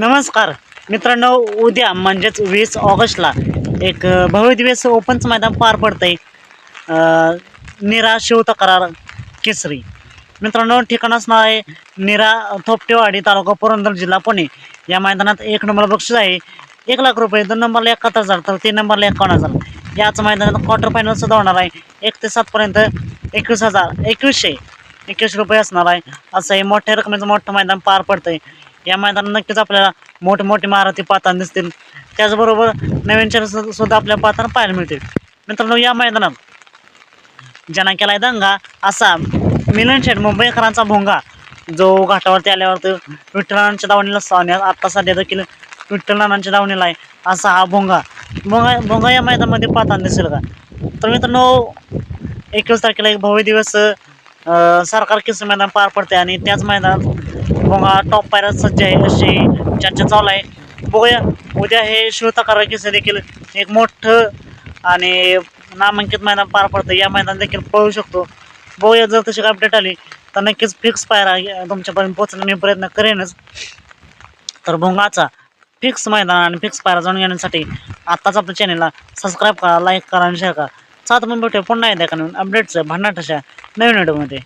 नमस्कार. मित्रांनो उद्या म्हणजेच वीस ऑगस्टला एक भव्य दिवस ओपनचं मैदान पार पडतंय. आहे निरा शिव तक्रार केसरी. मित्रांनो ठिकाण असणार आहे निरा थोपटेवाडी तालुका पुरंदर जिल्हा पुणे. या मैदानात एक नंबर बक्षीस आहे. एक लाख रुपये दोन नंबरला एकाहत्तर हजार तर तीन नंबरला एकावन्न हजार. याच मैदानात क्वार्टर फायनल सुद्धा होणार आहे. एक ते सातपर्यंत एकवीस हजार एकवीसशे एकवीस रुपये असणार आहे. असं हे मोठ्या रकमेचं मोठं मैदान पार पडतंय. या मैदानात नक्कीच आपल्याला मोठमोठी मारुती महारथी पाहताना दिसतील. त्याचबरोबर नवीन चरण सुद्धा आपल्या पाहताना पाहायला मिळतील. मित्रांनो या मैदानात ज्यांना केलाय दंगा असा मिलन शेठ मुंबईकरांचा भोंगा जो घाटावरती आल्यावर विठ्ठलांच्या दावणीला सावण्यात आत्ता सध्या देखील विठ्ठलांच्या दावणीला आहे असा हा भोंगा. भोंगा भोंगा या मैदानामध्ये पाहताना दिसेल का? तर मित्रांनो एकवीस तारखेला एक भव्य दिवस सरकार किस मैदान पार पडते आणि त्याच मैदानात भोंगा टॉप पायरा सज्ज आहे अशी चर्चा चालू आहे. बघूया. उद्या हे शिवतकार किस्से देखील एक मोठं आणि नामांकित मैदान पार पडतं. या मैदान देखील पळू शकतो. बघूया जर तशी अपडेट आली तर नक्कीच फिक्स पायरा तुमच्यापर्यंत पोहोचण्याचा मी प्रयत्न करेनच. तर भोंगाचा फिक्स मैदान आणि फिक्स पायरा जाणून घेण्यासाठी आत्ताच आपल्या चॅनलला सबस्क्राईब करा लाईक करा आणि शेअर करा. सात म्हणून भेटूया पुन्हा एकदा का नवीन अपडेट्स भांडणाट अशा नवीन व्हिडिओमध्ये